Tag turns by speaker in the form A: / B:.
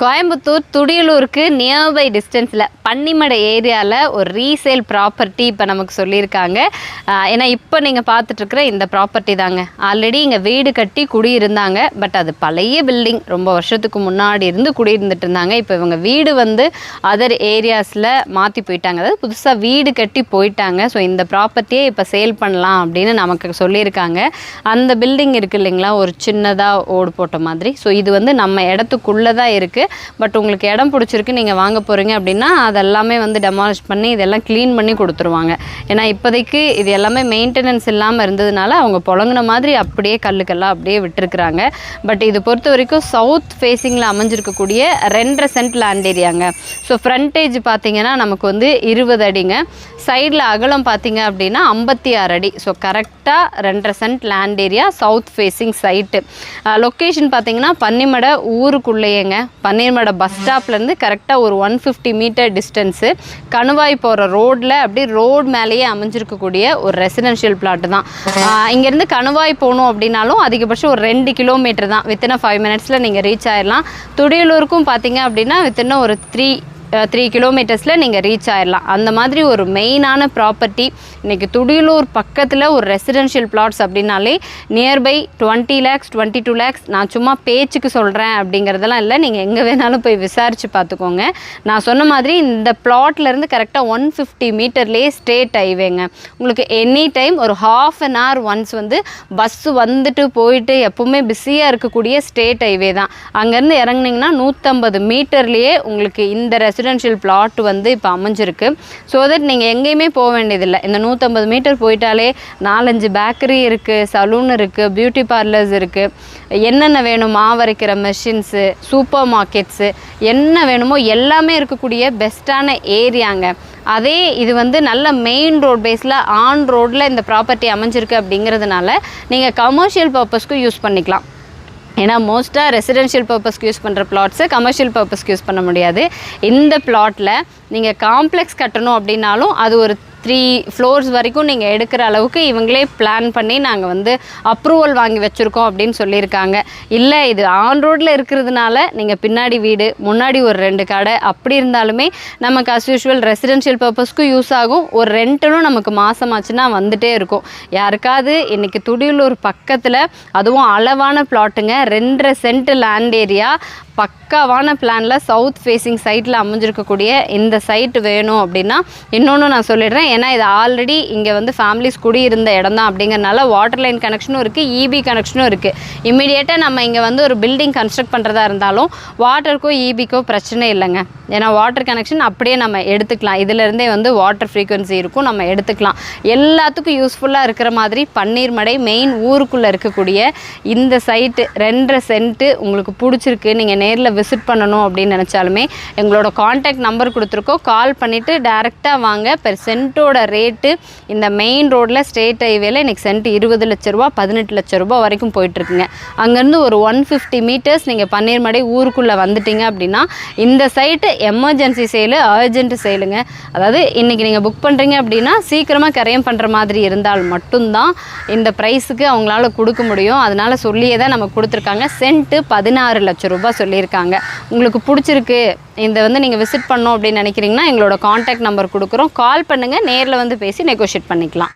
A: Coimbatore துடியலூருக்கு nearby டிஸ்டன்ஸில் பன்னிமடை ஏரியாவில் ஒரு ரீசேல் ப்ராப்பர்ட்டி இப்போ நமக்கு சொல்லியிருக்காங்க. ஏன்னா இப்போ நீங்கள் பார்த்துட்ருக்குற இந்த ப்ராப்பர்ட்டி தாங்க. ஆல்ரெடி இங்கே வீடு கட்டி குடியிருந்தாங்க. பட் அது பழைய பில்டிங் ரொம்ப வருஷத்துக்கு முன்னாடி இருந்து குடியிருந்துட்டு இருந்தாங்க இப்போ இவங்க வீடு வந்து அதர் ஏரியாஸில் மாற்றி போயிட்டாங்க. அதாவது புதுசாக வீடு கட்டி போயிட்டாங்க. ஸோ இந்த ப்ராப்பர்ட்டியே இப்போ சேல் பண்ணலாம் அப்படின்னு நமக்கு சொல்லியிருக்காங்க. அந்த பில்டிங் இருக்குது இல்லைங்களா? ஒரு சின்னதாக ஓடு போட்ட மாதிரி. ஸோ இது வந்து நம்ம இடத்துக்குள்ளே தான் இருக்குது பட் உங்களுக்கு இடம் பிடிச்சிருக்கு நீங்கள் வாங்க போகிறீங்க அப்படின்னா அதெல்லாமே வந்து டெமாலிஷ் பண்ணி இதெல்லாம் க்ளீன் பண்ணி கொடுத்துருவாங்க. ஏன்னா இப்போதைக்கு இது எல்லாமே மெயின்டெனன்ஸ் இல்லாமல் இருந்ததுனால அவங்க புழங்கின மாதிரி அப்படியே கல்லுக்கெல்லாம் அப்படியே விட்டுருக்குறாங்க. பட் இது பொறுத்த வரைக்கும் சவுத் ஃபேஸிங்கில் அமைஞ்சிருக்கக்கூடிய ரெண்டரை சென்ட் லேண்ட் ஏரியாங்க ஸோ ஃப்ரண்டேஜ் பார்த்தீங்கன்னா நமக்கு வந்து இருபது அடிங்க. சைடில் அகலம் பார்த்தீங்க அப்படின்னா ஐம்பத்தி ஆறு அடி. ஸோ கரெக்டாக ரெண்டரை cent land area south facing site location பார்த்தீங்கன்னா பன்னிமடை ஊருக்குள்ளேயேங்க. பன்னிமடை பஸ் ஸ்டாப்லேருந்து கரெக்டாக ஒரு one fifty metre distance Kanuvai போகிற ரோட்டில் அப்படியே ரோடு மேலேயே அமைஞ்சிருக்கக்கூடிய ஒரு ரெசிடென்ஷியல் பிளாட்டு தான். இங்கேருந்து கணுவாய் போகணும் அப்படின்னாலும் அதிகபட்சம் ஒரு ரெண்டு கிலோமீட்டர் தான். வித்தின் ஃபைவ் மினிட்ஸில் நீங்கள் ரீச் ஆயிடலாம் துடியலூருக்கும் பார்த்தீங்க அப்படின்னா வித்தின் ஒரு த்ரீ த்ரீ கிலோமீட்டர்ஸில் நீங்கள் ரீச் ஆயிடலாம் அந்த மாதிரி ஒரு மெயினான ப்ராப்பர்ட்டி இன்றைக்கி துடியலூர் பக்கத்தில் ஒரு ரெசிடென்ஷியல் பிளாட்ஸ் அப்படின்னாலே nearby twenty lakhs twenty two lakhs நான் சும்மா பேச்சுக்கு சொல்கிறேன் அப்படிங்கிறதெல்லாம் இல்லை. நீங்கள் எங்கே வேணாலும் போய் விசாரித்து பார்த்துக்கோங்க. நான் சொன்ன மாதிரி இந்த பிளாட்லேருந்து கரெக்டாக ஒன் ஃபிஃப்டி மீட்டர்லேயே ஸ்ட்ரேட் ஹைவேங்க உங்களுக்கு எனி டைம் ஒரு ஹாஃப் அன் ஹவர் ஒன்ஸ் வந்து பஸ்ஸு வந்துட்டு போயிட்டு எப்பவுமே பிஸியாக இருக்கக்கூடிய ஸ்டேட் ஹைவே தான். அங்கேருந்து இறங்குனீங்கன்னா நூற்றம்பது மீட்டர்லேயே உங்களுக்கு இந்த ரெஸ் ரெசிடென்ஷியல் பிளாட் வந்து இப்போ அமைஞ்சிருக்கு. ஸோ தட் நீங்கள் எங்கேயுமே போக வேண்டியதில்லை. இந்த நூற்றம்பது மீட்டர் போயிட்டாலே நாலஞ்சு பேக்கரி இருக்குது சலூன் இருக்குது பியூட்டி பார்லர்ஸ் இருக்குது என்னென்ன வேணும்? மாவரைக்கிற மெஷின்ஸு சூப்பர் மார்க்கெட்ஸு என்ன வேணுமோ எல்லாமே இருக்கக்கூடிய பெஸ்ட்டான ஏரியாங்க அதே இது வந்து நல்ல மெயின் ரோட் பேஸில் ஆன் ரோட்டில் இந்த ப்ராப்பர்ட்டி அமைஞ்சிருக்கு அப்படிங்கிறதுனால நீங்கள் கமர்ஷியல் பர்பஸ்க்கு யூஸ் பண்ணிக்கலாம். ஏன்னா மோஸ்ட்டாக ரெசிடென்ஷியல் பர்பஸ்க்கு யூஸ் பண்ணுற பிளாட்ஸு கமர்ஷியல் பர்பஸ்க்கு யூஸ் பண்ண முடியாது. இந்த பிளாட்டில் நீங்கள் காம்ப்ளெக்ஸ் கட்டணும் அப்படின்னாலும் அது ஒரு த்ரீ ஃப்ளோர்ஸ் வரைக்கும் நீங்கள் எடுக்கிற அளவுக்கு இவங்களே பிளான் பண்ணி நாங்கள் வந்து அப்ரூவல் வாங்கி வச்சுருக்கோம் அப்படின்னு சொல்லியிருக்காங்க. இல்லை இது ஆன் ரோட்டில் இருக்கிறதுனால நீங்கள் பின்னாடி வீடு முன்னாடி ஒரு ரெண்டு கடை அப்படி இருந்தாலுமே நமக்கு அஸ் யூஷுவல் ரெசிடென்ஷியல் பர்பஸ்க்கும் யூஸ் ஆகும். ஒரு ரெண்டலும் நமக்கு மாதமாச்சுன்னா வந்துட்டே இருக்கும். யாருக்காவது இன்றைக்கி துடியலூர் பக்கத்தில் அதுவும் அளவான பிளாட்டுங்க ரெண்டரை சென்ட் லேண்ட் ஏரியா பக் பக்காவான பிளானில் சவுத் ஃபேஸிங் சைட்டில் அமைஞ்சிருக்கக்கூடிய இந்த சைட் வேணும் அப்படின்னா இன்னொன்று நான் சொல்லிடுறேன். ஏன்னா இது ஆல்ரெடி இங்கே வந்து ஃபேமிலிஸ் குடியிருந்த இடம் தான் அப்படிங்கிறனால வாட்டர் லைன் கனெக்ஷனும் இருக்குது இபி கனெக்ஷனும் இருக்குது இமீடியட்டாக நம்ம இங்கே வந்து ஒரு பில்டிங் கன்ஸ்ட்ரக்ட் பண்ணுறதா இருந்தாலும் வாட்டருக்கோ இபிக்கோ பிரச்சனை இல்லைங்க. ஏன்னா வாட்டர் கனெக்ஷன் அப்படியே நம்ம எடுத்துக்கலாம். இதிலேருந்தே வந்து வாட்டர் ஃப்ரீக்குவென்சி இருக்கும் நம்ம எடுத்துக்கலாம். எல்லாத்துக்கும் யூஸ்ஃபுல்லாக இருக்கிற மாதிரி பன்னீர்மடை மெயின் ஊருக்குள்ளே இருக்கக்கூடிய இந்த சைட்டு ரெண்டரை சென்ட்டு உங்களுக்கு பிடிச்சிருக்கு. நீங்கள் நேரில் விசிட் பண்ணணும் அப்படின்னு நினச்சாலுமே எங்களோட காண்டாக்ட் நம்பர் கொடுத்துருக்கோம். கால் பண்ணிவிட்டு டேரெக்டாக வாங்க. பெர் சென்ட்டோட ரேட்டு இந்த மெயின் ரோட்டில் ஸ்டேட் ஹைவேல இன்றைக்கி சென்ட் இருபது லட்ச ரூபா பதினெட்டு லட்ச ரூபா வரைக்கும் போயிட்டுருக்குங்க. அங்கேருந்து ஒரு ஒன் ஃபிஃப்டி மீட்டர்ஸ் நீங்கள் பன்னீர்மடை ஊருக்குள்ளே வந்துட்டீங்க அப்படின்னா இந்த சைட்டு எமர்ஜென்சி சேலு அர்ஜென்ட் சேலுங்க அதாவது இன்றைக்கி நீங்கள் புக் பண்ணுறீங்க அப்படின்னா சீக்கிரமாக கரையம் பண்ணுற மாதிரி இருந்தால் மட்டும்தான் இந்த ப்ரைஸுக்கு அவங்களால கொடுக்க முடியும். அதனால் சொல்லியே தான் நம்ம கொடுத்துருக்காங்க. சென்ட்டு பதினாறு லட்சம் ரூபாய் சொல்லியிருக்காங்க. உங்களுக்கு பிடிச்சிருக்கு இந்த வந்து நீங்கள் விசிட் பண்ணோம் அப்படின்னு நினைக்கிறீங்கன்னா எங்களோட காண்டாக்ட் நம்பர் கொடுக்குறோம். கால் பண்ணுங்கள் நேரில் வந்து பேசி நெகோஷியேட் பண்ணிக்கலாம்.